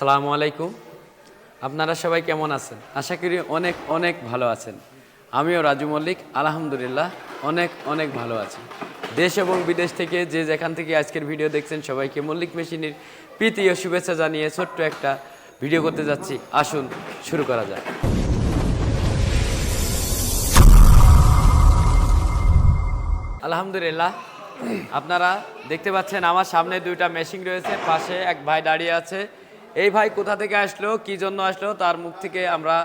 আসসালামু আলাইকুম। আপনারা সবাই কেমন আছেন? আশা করি অনেক অনেক ভালো আছেন। আমিও রাজু মল্লিক, আলহামদুলিল্লাহ, অনেক অনেক ভালো আছি। দেশ এবং বিদেশ থেকে যে যেখান থেকে আজকের ভিডিও দেখছেন, সবাইকে মল্লিক মেশিনের প্রীতি ও শুভেচ্ছা জানিয়ে ছোট্ট একটা ভিডিও করতে যাচ্ছি। আসুন, শুরু করা যায় আলহামদুলিল্লাহ। আপনারা দেখতে পাচ্ছেন আমার সামনে দুইটা মেশিন রয়েছে, পাশে এক ভাই দাঁড়িয়ে আছে। এই ভাই কোথা থেকে আসলো কি জন্য আসলো তার মুখ থেকে আমরা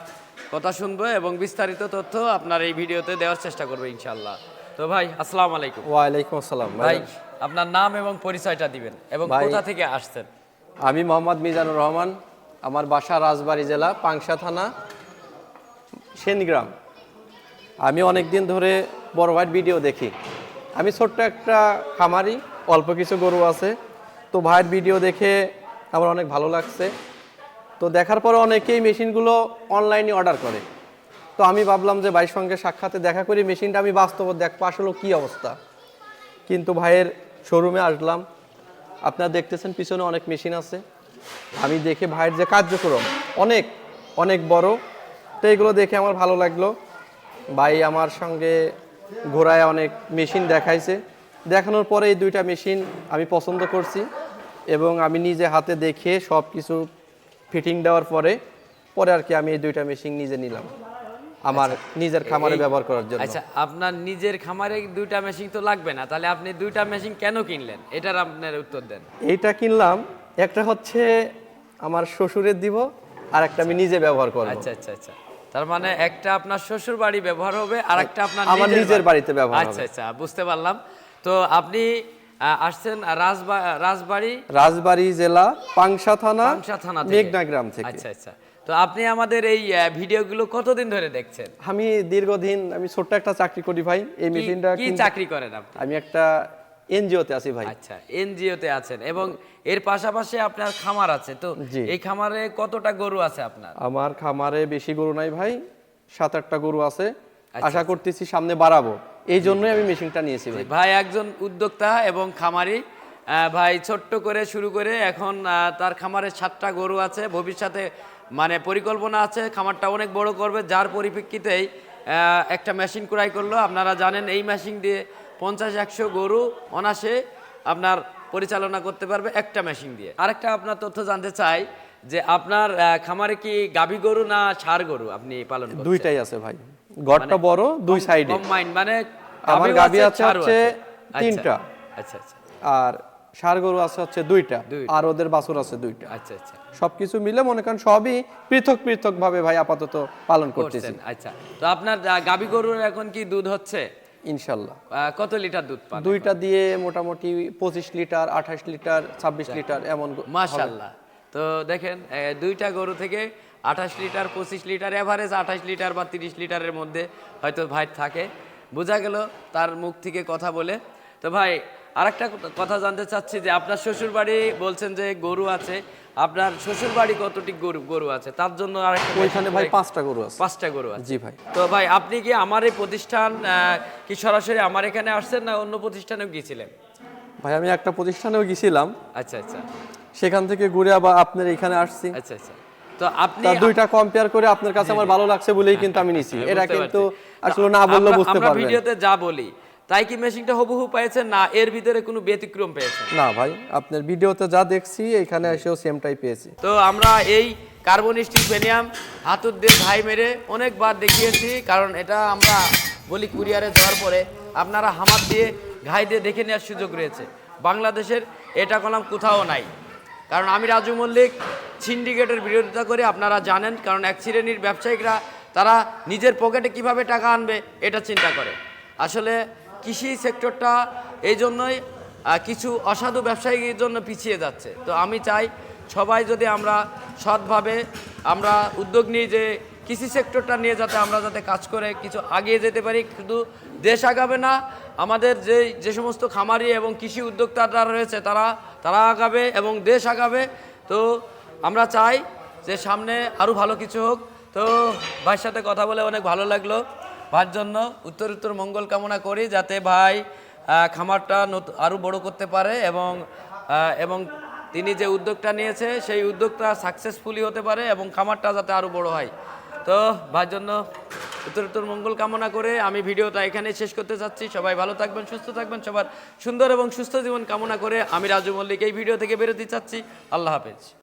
কথা শুনব এবং বিস্তারিত তথ্য আপনার এই ভিডিওতে দেওয়ার চেষ্টা করব ইনশাল্লাহ তো ভাই আসসালামু আলাইকুম। ওয়ালাইকুম আসসালাম ভাই। আপনার নাম এবং পরিচয়টা দিবেন এবং কোথা থেকে আসছেন? আমি মোহাম্মদ মিজানুর রহমান আমার বাসা রাজবাড়ী জেলা পাংশা থানা সেনগ্রাম। আমি অনেক দিন ধরে বড় ভাইয়ের ভিডিও দেখি। আমি ছোট্ট একটা খামারি অল্প কিছু গরু আছে। তো ভাইয়ের ভিডিও দেখে আমার অনেক ভালো লাগছে। তো দেখার পরে অনেকেই মেশিনগুলো অনলাইনে অর্ডার করে। তো আমি ভাবলাম যে ভাইয়ের সঙ্গে সাক্ষাতে দেখা করি, মেশিনটা আমি বাস্তব দেখব আসলে কী অবস্থা? কিন্তু ভাইয়ের শোরুমে আসলাম। আপনারা দেখতেছেন পিছনে অনেক মেশিন আছে। আমি দেখে ভাইয়ের যে কার্যক্রম, অনেক অনেক বড়। তো এগুলো দেখে আমার ভালো লাগল। ভাই আমার সঙ্গে ঘোরায় অনেক মেশিন দেখাইছে। দেখানোর পরে এই দুইটা মেশিন আমি পছন্দ করছি। এবং আমি নিজে হাতে দেখে সব কিছু ফিটিং দেওয়ার পরে পরে আর কি আমি এই দুইটা মেশিন নিজে নিলাম। আমার নিজের খামারে ব্যবহার করার জন্য। আচ্ছা আপনার নিজের খামারে দুইটা মেশিন তো লাগবে না তাহলে আপনি দুইটা মেশিন কেন কিনলেন? এটার আপনার উত্তর দেন। এইটা কিনলাম একটা হচ্ছে আমার শ্বশুরের দিব আর একটা আমি নিজে ব্যবহার করব। আচ্ছা আচ্ছা আচ্ছা। তার মানে একটা আপনার শ্বশুর বাড়ি ব্যবহার হবে আর একটা আপনার আমার নিজের বাড়িতে ব্যবহার আচ্ছা হবে। আচ্ছা বুঝতে পারলাম। তো আপনি আসছেন রাজবা রাজবাড়ি? জেলা পাংশা থানা পাংশা থানা মেঘনা গ্রাম থেকে। আচ্ছা আচ্ছা। তো আপনি আমাদের এই ভিডিওগুলো কতদিন ধরে দেখছেন? আমি দীর্ঘদিন আমি ছোট্ট একটা চাকরি করি ভাই। এই মেশিনটা কি চাকরি করেন আপনি? আমি একটা এনজিওতে আছি ভাই। আচ্ছা এনজিওতে আছেন এবং এর পাশাপাশি আপনার খামার আছে। তো এই খামারে কতটা গরু আছে আপনার? আমার খামারে বেশি গরু নাই ভাই সাত আটটা গরু আছে। আচ্ছা, আশা করতেছি সামনে বাড়াবো। এই জন্যই আমি মেশিনটা নিয়েছি ভাই। ভাই একজন উদ্যোক্তা এবং খামারি। ভাই ছোট্ট করে শুরু করে এখন তার খামারে সাতটা গরু আছে। ভবিষ্যতে মানে পরিকল্পনা আছে খামারটা অনেক বড় করবে। যার পরিপ্রেক্ষিতেই একটা মেশিন ক্রয় করল। আপনারা জানেন এই মেশিন দিয়ে পঞ্চাশ একশো গরু অনাসে আপনার পরিচালনা করতে পারবে একটা মেশিন দিয়ে। আরেকটা আপনার তথ্য জানতে চাই যে আপনার খামারে কি গাভী গরু না ষাড় গরু আপনি পালন দুইটাই আছে ভাই। ঘরটা বড় দুই সাইডে মানে আমার গাভী আছে হচ্ছে আচ্ছা, তিনটা। আচ্ছা আচ্ছা। আর ষাড় গরু আছে হচ্ছে দুইটা। আর ওদের বাছুর আছে দুইটা। আচ্ছা আচ্ছা। সবকিছু মিলে মনে করেন সবই পৃথক পৃথক ভাবে ভাই আপাতত পালন করতেছি। আচ্ছা। তো আপনার গাভী গরুর এখন কি দুধ হচ্ছে? ইনশাল্লাহ। কত লিটার দুধ পান দুইটা দিয়ে মোটামুটি পঁচিশ লিটার আঠাশ লিটার ছাব্বিশ লিটার এমন মাশাল্লাহ। তো দেখেন দুইটা গরু থেকে আঠাশ লিটার পঁচিশ লিটার এভারেজ আঠাশ লিটার বা তিরিশ লিটারের মধ্যে হয়তো ভাই থাকে। বোঝা গেল তার মুখ থেকে কথা বলে। তো ভাই আরেকটা কথা জানতে চাচ্ছি যে আপনার শ্বশুর বাড়ি বলছেন যে গরু আছে। আপনার শ্বশুর বাড়ি কতটি গরু গরু আছে? তার জন্য আরেকটা ওইখানে ভাই পাঁচটা গরু আছে। পাঁচটা গরু আছে। জি ভাই। তো ভাই আপনি কি আমার এই প্রতিষ্ঠান কি সরাসরি আমার এখানে আসছেন না অন্য প্রতিষ্ঠানেও গিয়েছিলেন? ভাই আমি একটা প্রতিষ্ঠানেও গেছিলাম আচ্ছা আচ্ছা। সেখান থেকে ঘুরে আবার আপনার এখানে আসছি। আচ্ছা আচ্ছা। তো আপনি দুইটা কম্পেয়ার করে আপনার কাছে আমার ভালো লাগছে বলেই কিন্তু আমি নিছি। হ্যাঁ, এটা কিন্তু আসলে না বললে বুঝতে আমরা ভিডিওতে যা বলি তাই কি মেশিনটা হুবহু পেয়েছেন না এর ভিতরে কোনো ব্যতিক্রম পেয়েছেন না ভাই আপনার ভিডিওতে যা দেখছি এখানে এসেও সেমটাই পেয়েছি। তো আমরা এই কার্বন স্টিফেনিয়াম হাতুর দিয়ে ঘাই মেরে অনেকবার দেখিয়েছি কারণ এটা আমরা বলি কুরিয়ারে দেওয়ার পরে আপনারা হামার দিয়ে ঘাই দিয়ে দেখে নেওয়ার সুযোগ রয়েছে। বাংলাদেশের এটা কলাম কোথাও নাই। কারণ আমি রাজু মল্লিক সিন্ডিকেটের বিরোধিতা করে, আপনারা জানেন, কারণ এক শ্রেণির ব্যবসায়িকরা, তারা নিজের পকেটে কীভাবে টাকা আনবে, এটা চিন্তা করে। আসলে কৃষি সেক্টরটা এই জন্যই কিছু অসাধু ব্যবসায়ীর জন্য পিছিয়ে যাচ্ছে। তো আমি চাই সবাই যদি আমরা সৎভাবে আমরা উদ্যোগ নিয়ে যে কৃষি সেক্টরটা নিয়ে যাতে আমরা যাতে কাজ করে কিছু আগিয়ে যেতে পারি শুধু দেশ আগাবে না। আমাদের যে যে সমস্ত খামারি এবং কৃষি উদ্যোক্তারা রয়েছে, তারা তারা আগাবে এবং দেশ আগাবে। তো আমরা চাই যে সামনে আরও ভালো কিছু হোক। তো ভাইয়ের সাথে কথা বলে অনেক ভালো লাগল। ভাইয়ের জন্য উত্তর উত্তর মঙ্গল কামনা করি, যাতে ভাই খামারটা আরও বড় করতে পারে এবং এবং তিনি যে উদ্যোগটা নিয়েছে, সেই উদ্যোগটা সাকসেসফুলি হতে পারে এবং খামারটা যাতে আরও বড় হয়। তো ভার জন্য উত্তরোত্তর মঙ্গল কামনা করে আমি ভিডিওটা এখানে শেষ করতে চাচ্ছি সবাই ভালো থাকবেন, সুস্থ থাকবেন, সবার সুন্দর এবং সুস্থ জীবন কামনা করে আমি রাজু মল্লিক এই ভিডিও থেকে বেরোতে চাচ্ছি। আল্লাহ হাফেজ।